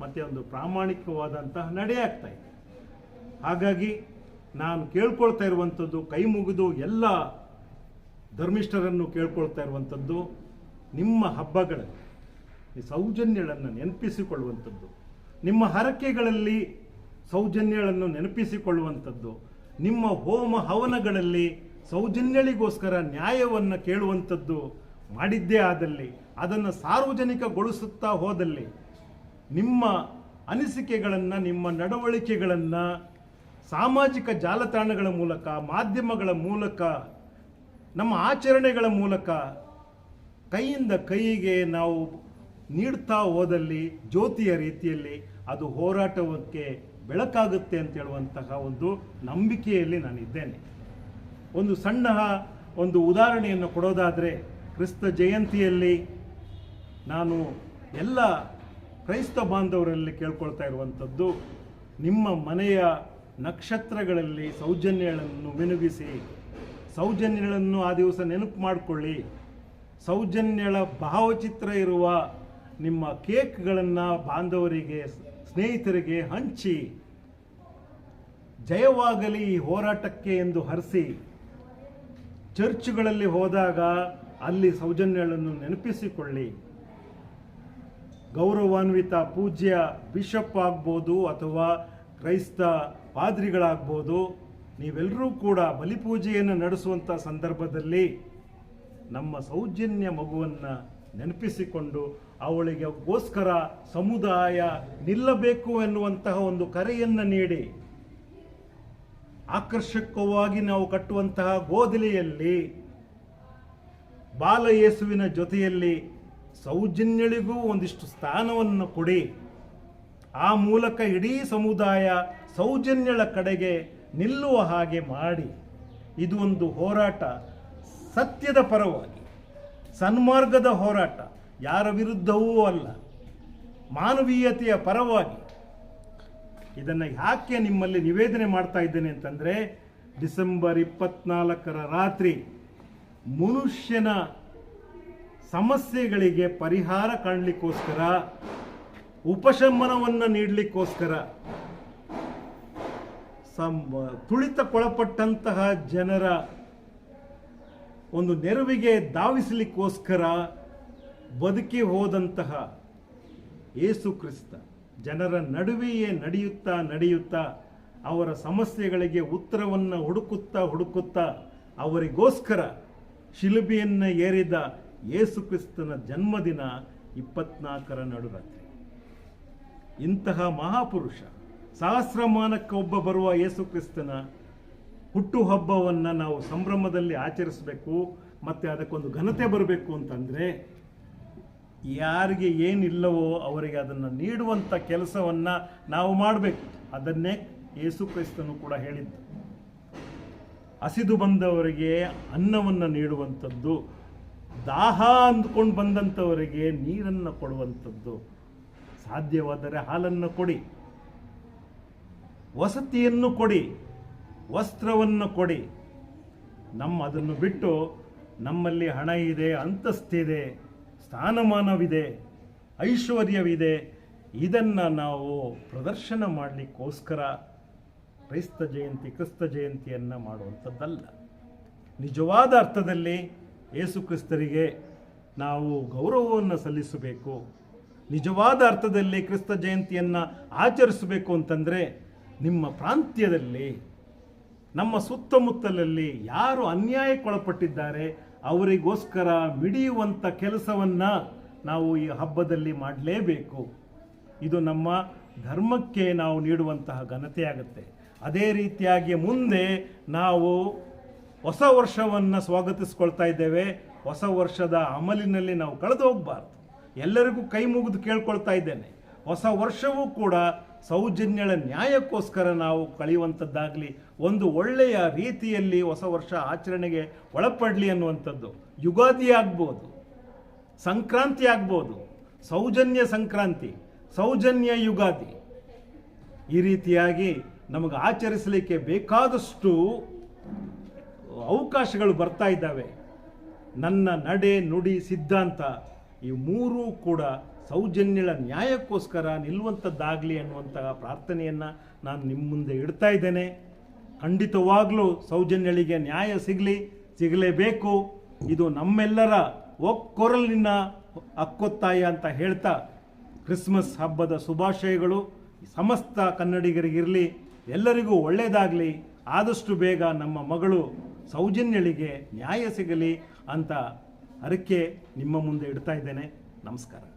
ಮತ್ತೆ ಒಂದು ಪ್ರಾಮಾಣಿಕವಾದಂತಹ ನಡೆ ಆಗ್ತಾ ಇದೆ. ಹಾಗಾಗಿ ನಾನು ಕೇಳ್ಕೊಳ್ತಾ ಇರುವಂಥದ್ದು, ಕೈ ಮುಗಿದು ಎಲ್ಲ ಧರ್ಮಿಷ್ಠರನ್ನು ಕೇಳ್ಕೊಳ್ತಾ ಇರುವಂಥದ್ದು, ನಿಮ್ಮ ಹಬ್ಬಗಳಲ್ಲಿ, ಈ ಸೌಜನ್ಯಗಳನ್ನು ನೆನಪಿಸಿಕೊಳ್ಳುವಂಥದ್ದು, ನಿಮ್ಮ ಹರಕೆಗಳಲ್ಲಿ ಸೌಜನ್ಯಗಳನ್ನು ನೆನಪಿಸಿಕೊಳ್ಳುವಂಥದ್ದು, ನಿಮ್ಮ ಹೋಮ ಹವನಗಳಲ್ಲಿ ಸೌಜನ್ಯಳಿಗೋಸ್ಕರ ನ್ಯಾಯವನ್ನು ಕೇಳುವಂಥದ್ದು ಮಾಡಿದ್ದೇ ಆದಲ್ಲಿ, ಅದನ್ನು ಸಾರ್ವಜನಿಕಗೊಳಿಸುತ್ತಾ ಹೋದಲ್ಲಿ ನಿಮ್ಮ ಅನಿಸಿಕೆಗಳನ್ನು, ನಿಮ್ಮ ನಡವಳಿಕೆಗಳನ್ನು ಸಾಮಾಜಿಕ ಜಾಲತಾಣಗಳ ಮೂಲಕ, ಮಾಧ್ಯಮಗಳ ಮೂಲಕ, ನಮ್ಮ ಆಚರಣೆಗಳ ಮೂಲಕ ಕೈಯಿಂದ ಕೈಗೆ ನಾವು ನೀಡ್ತಾ ಹೋದಲ್ಲಿ, ಜ್ಯೋತಿಯ ರೀತಿಯಲ್ಲಿ ಅದು ಹೋರಾಟಕ್ಕೆ ಬೆಳಕಾಗುತ್ತೆ ಅಂತ ಹೇಳುವಂತಹ ಒಂದು ನಂಬಿಕೆಯಲ್ಲಿ ನಾನಿದ್ದೇನೆ. ಒಂದು ಸಣ್ಣ ಒಂದು ಉದಾಹರಣೆಯನ್ನು ಕೊಡೋದಾದರೆ, ಕ್ರಿಸ್ತ ಜಯಂತಿಯಲ್ಲಿ ನಾನು ಎಲ್ಲ ಕ್ರೈಸ್ತ ಬಾಂಧವರಲ್ಲಿ ಕೇಳ್ಕೊಳ್ತಾ ಇರುವಂಥದ್ದು, ನಿಮ್ಮ ಮನೆಯ ನಕ್ಷತ್ರಗಳಲ್ಲಿ ಸೌಜನ್ಯಗಳನ್ನು ಮಿನುಗಿಸಿ, ಸೌಜನ್ಯಗಳನ್ನು ಆ ದಿವಸ ನೆನಪು ಮಾಡಿಕೊಳ್ಳಿ. ಸೌಜನ್ಯಳ ಭಾವಚಿತ್ರ ಇರುವ ನಿಮ್ಮ ಕೇಕ್ಗಳನ್ನು ಬಾಂಧವರಿಗೆ, ಸ್ನೇಹಿತರಿಗೆ ಹಂಚಿ, ಜಯವಾಗಲಿ ಈ ಹೋರಾಟಕ್ಕೆ ಎಂದು ಹರಿಸಿ, ಚರ್ಚ್ಗಳಲ್ಲಿ ಹೋದಾಗ ಅಲ್ಲಿ ಸೌಜನ್ಯಗಳನ್ನು ನೆನಪಿಸಿಕೊಳ್ಳಿ. ಗೌರವಾನ್ವಿತ ಪೂಜ್ಯ ಬಿಷಪ್ ಆಗ್ಬೋದು ಅಥವಾ ಕ್ರೈಸ್ತ ಪಾದ್ರಿಗಳಾಗ್ಬೋದು ನೀವೆಲ್ಲರೂ ಕೂಡ ಬಲಿಪೂಜೆಯನ್ನು ನಡೆಸುವಂಥ ಸಂದರ್ಭದಲ್ಲಿ ನಮ್ಮ ಸೌಜನ್ಯ ಮಗುವನ್ನು ನೆನಪಿಸಿಕೊಂಡು ಅವಳಿಗೆಗೋಸ್ಕರ ಸಮುದಾಯ ನಿಲ್ಲಬೇಕು ಎನ್ನುವಂತಹ ಒಂದು ಕರೆಯನ್ನು ನೀಡಿ, ಆಕರ್ಷಕವಾಗಿ ನಾವು ಕಟ್ಟುವಂತಹ ಗೋದಲಿಯಲ್ಲಿ ಬಾಲ ಯೇಸುವಿನ ಜೊತೆಯಲ್ಲಿ ಸೌಜನ್ಯಳಿಗೂ ಒಂದಿಷ್ಟು ಸ್ಥಾನವನ್ನು ಕೊಡಿ. ಆ ಮೂಲಕ ಇಡೀ ಸಮುದಾಯ ಸೌಜನ್ಯಳ ಕಡೆಗೆ ನಿಲ್ಲುವ ಹಾಗೆ ಮಾಡಿ. ಇದು ಒಂದು ಹೋರಾಟ ಸತ್ಯದ ಪರವಾಗಿ. ಸನ್ಮಾರ್ಗದ ಹೋರಾಟ ಯಾರ ವಿರುದ್ಧವೂ ಅಲ್ಲ. ಮಾನವೀಯತೆಯ ಪರವಾಗಿ. ಇದನ್ನು ಯಾಕೆ ನಿಮ್ಮಲ್ಲಿ ನಿವೇದನೆ ಮಾಡ್ತಾ ಇದ್ದೇನೆ ಅಂತಂದರೆ, ಡಿಸೆಂಬರ್ ಇಪ್ಪತ್ನಾಲ್ಕರ ರಾತ್ರಿ ಮನುಷ್ಯನ ಸಮಸ್ಯೆಗಳಿಗೆ ಪರಿಹಾರ ಕಾಣಲಿಕ್ಕೋಸ್ಕರ, ಉಪಶಮನವನ್ನು ನೀಡಲಿಕ್ಕೋಸ್ಕರ ಸಂ ತುಳಿತಕ್ಕೊಳಪಟ್ಟಂತಹ ಜನರ ಒಂದು ನೆರವಿಗೆ ಧಾವಿಸಲಿಕ್ಕೋಸ್ಕರ ಬದುಕಿ ಹೋದಂತಹ ಏಸು ಕ್ರಿಸ್ತ, ಜನರ ನಡುವೆಯೇ ನಡೆಯುತ್ತಾ ನಡೆಯುತ್ತಾ, ಅವರ ಸಮಸ್ಯೆಗಳಿಗೆ ಉತ್ತರವನ್ನು ಹುಡುಕುತ್ತಾ ಹುಡುಕುತ್ತಾ, ಅವರಿಗೋಸ್ಕರ ಶಿಲುಬಿಯನ್ನು ಏರಿದ ಯೇಸು ಕ್ರಿಸ್ತನ ಜನ್ಮದಿನ ಇಪ್ಪತ್ನಾಲ್ಕರ ನಡುರಾತ್ರಿ ಇಂತಹ ಮಹಾಪುರುಷ, ಸಹಸ್ರಮಾನಕ್ಕೆ ಒಬ್ಬ ಬರುವ ಯೇಸು ಕ್ರಿಸ್ತನ ಹುಟ್ಟುಹಬ್ಬವನ್ನು ನಾವು ಸಂಭ್ರಮದಲ್ಲಿ ಆಚರಿಸಬೇಕು, ಮತ್ತು ಅದಕ್ಕೊಂದು ಘನತೆ ಬರಬೇಕು ಅಂತಂದರೆ, ಯಾರಿಗೆ ಏನಿಲ್ಲವೋ ಅವರಿಗೆ ಅದನ್ನು ನೀಡುವಂಥ ಕೆಲಸವನ್ನು ನಾವು ಮಾಡಬೇಕು. ಅದನ್ನೇ ಯೇಸು ಕ್ರಿಸ್ತನು ಕೂಡ ಹೇಳಿದ್ದು. ಹಸಿದು ಬಂದವರಿಗೆ ಅನ್ನವನ್ನು ನೀಡುವಂಥದ್ದು ದಾಹ ಅಂದ್ಕೊಂಡು ಬಂದಂಥವರಿಗೆ ನೀರನ್ನು ಕೊಡುವಂಥದ್ದು ಸಾಧ್ಯವಾದರೆ ಹಾಲನ್ನು ಕೊಡಿ, ವಸತಿಯನ್ನು ಕೊಡಿ, ವಸ್ತ್ರವನ್ನು ಕೊಡಿ. ನಮ್ಮ ಅದನ್ನು ಬಿಟ್ಟು ನಮ್ಮಲ್ಲಿ ಹಣ ಇದೆ ಅಂತಸ್ತಿದೆ ಸ್ಥಾನಮಾನವಿದೆ, ಐಶ್ವರ್ಯವಿದೆ. ಇದನ್ನು ನಾವು ಪ್ರದರ್ಶನ ಮಾಡಲಿಕ್ಕೋಸ್ಕರ ಕ್ರೈಸ್ತ ಜಯಂತಿ, ಕ್ರಿಸ್ತ ಜಯಂತಿಯನ್ನು ಮಾಡುವಂಥದ್ದಲ್ಲ. ನಿಜವಾದ ಅರ್ಥದಲ್ಲಿ ಯೇಸು ಕ್ರಿಸ್ತರಿಗೆ ನಾವು ಗೌರವವನ್ನು ಸಲ್ಲಿಸಬೇಕು, ನಿಜವಾದ ಅರ್ಥದಲ್ಲಿ ಕ್ರಿಸ್ತ ಜಯಂತಿಯನ್ನು ಆಚರಿಸಬೇಕು ಅಂತಂದರೆ ನಿಮ್ಮ ಪ್ರಾಂತ್ಯದಲ್ಲಿ, ನಮ್ಮ ಸುತ್ತಮುತ್ತಲಲ್ಲಿ ಯಾರು ಅನ್ಯಾಯಕ್ಕೊಳಪಟ್ಟಿದ್ದಾರೆ ಅವರಿಗೋಸ್ಕರ ಮಿಡಿಯುವಂಥ ಕೆಲಸವನ್ನು ನಾವು ಈ ಹಬ್ಬದಲ್ಲಿ ಮಾಡಲೇಬೇಕು. ಇದು ನಮ್ಮ ಧರ್ಮಕ್ಕೆ ನಾವು ನೀಡುವಂತಹ ಘನತೆಯಾಗುತ್ತೆ. ಅದೇ ರೀತಿಯಾಗಿ ಮುಂದೆ ನಾವು ಹೊಸ ವರ್ಷವನ್ನು ಸ್ವಾಗತಿಸ್ಕೊಳ್ತಾ ಇದ್ದೇವೆ. ಹೊಸ ವರ್ಷದ ಅಮಲಿನಲ್ಲಿ ನಾವು ಕಳೆದು ಹೋಗಬಾರ್ದು. ಎಲ್ಲರಿಗೂ ಕೈ ಮುಗಿದು ಕೇಳ್ಕೊಳ್ತಾ ಇದ್ದೇನೆ. ಹೊಸ ವರ್ಷವೂ ಕೂಡ ಸೌಜನ್ಯಳ ನ್ಯಾಯಕ್ಕೋಸ್ಕರ ನಾವು ಕಳೆಯುವಂಥದ್ದಾಗಲಿ, ಒಂದು ಒಳ್ಳೆಯ ರೀತಿಯಲ್ಲಿ ಹೊಸ ವರ್ಷ ಆಚರಣೆಗೆ ಒಳಪಡಲಿ ಅನ್ನುವಂಥದ್ದು. ಯುಗಾದಿ ಆಗ್ಬೋದು, ಸಂಕ್ರಾಂತಿ ಆಗ್ಬೋದು, ಸೌಜನ್ಯ ಸಂಕ್ರಾಂತಿ, ಸೌಜನ್ಯ ಯುಗಾದಿ. ಈ ರೀತಿಯಾಗಿ ನಮಗೆ ಆಚರಿಸಲಿಕ್ಕೆ ಬೇಕಾದಷ್ಟು ಅವಕಾಶಗಳು ಬರ್ತಾ ಇದ್ದಾವೆ. ನನ್ನ ನಡೆ ನುಡಿ ಸಿದ್ಧಾಂತ ಈ ಮೂರೂ ಕೂಡ ಸೌಜನ್ಯಳ ನ್ಯಾಯಕ್ಕೋಸ್ಕರ ನಿಲ್ಲುವಂಥದ್ದಾಗಲಿ ಅನ್ನುವಂತಹ ಪ್ರಾರ್ಥನೆಯನ್ನು ನಾನು ನಿಮ್ಮ ಮುಂದೆ ಇಡ್ತಾ ಇದ್ದೇನೆ. ಖಂಡಿತವಾಗಲೂ ಸೌಜನ್ಯಳಿಗೆ ನ್ಯಾಯ ಸಿಗಲಿ, ಸಿಗಲೇಬೇಕು. ಇದು ನಮ್ಮೆಲ್ಲರ ಒಕ್ಕೊರಲಿನ ಅಕ್ಕೊತ್ತಾಯ ಅಂತ ಹೇಳ್ತಾ ಕ್ರಿಸ್ಮಸ್ ಹಬ್ಬದ ಶುಭಾಶಯಗಳು. ಸಮಸ್ತ ಕನ್ನಡಿಗರಿಗಿರಲಿ, ಎಲ್ಲರಿಗೂ ಒಳ್ಳೆಯದಾಗಲಿ ಆದಷ್ಟು ಬೇಗ ನಮ್ಮ ಮಗಳು ಸೌಜನ್ಯಳಿಗೆ ನ್ಯಾಯ ಸಿಗಲಿ ಅಂತ ಹರಕೆ ನಿಮ್ಮ ಮುಂದೆ ಇಡ್ತಾ ಇದ್ದೇನೆ. ನಮಸ್ಕಾರ.